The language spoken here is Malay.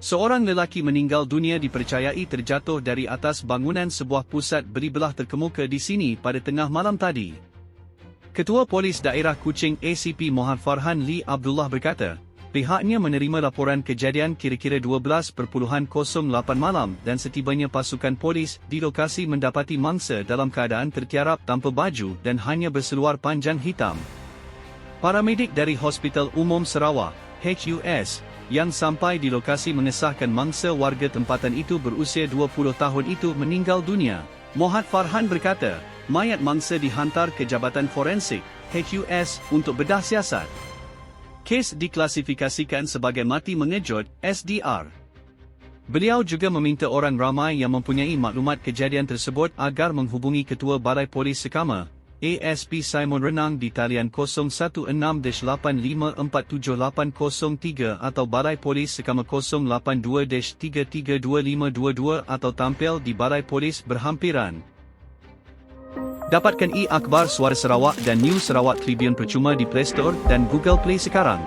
Seorang lelaki meninggal dunia dipercayai terjatuh dari atas bangunan sebuah pusat beri belah terkemuka di sini pada tengah malam tadi. Ketua Polis Daerah Kuching ACP Mohd Farhan Lee Abdullah berkata, pihaknya menerima laporan kejadian kira-kira 12.08 malam dan setibanya pasukan polis di lokasi mendapati mangsa dalam keadaan tertiarap tanpa baju dan hanya berseluar panjang hitam. Paramedik dari Hospital Umum Sarawak, HUS, yang sampai di lokasi mengesahkan mangsa warga tempatan itu berusia 20 tahun itu meninggal dunia. Mohd Farhan berkata, mayat mangsa dihantar ke Jabatan Forensik, HUS, untuk bedah siasat. Kes diklasifikasikan sebagai mati mengejut, SDR. Beliau juga meminta orang ramai yang mempunyai maklumat kejadian tersebut agar menghubungi Ketua Balai Polis Sekama, ASP Simon Renang di talian 016-85478003 atau Balai Polis Sekama 082-332522 atau tampil di Balai Polis berhampiran. Dapatkan e-akhbar Suara Sarawak dan News Sarawak Tribune percuma di Play Store dan Google Play sekarang.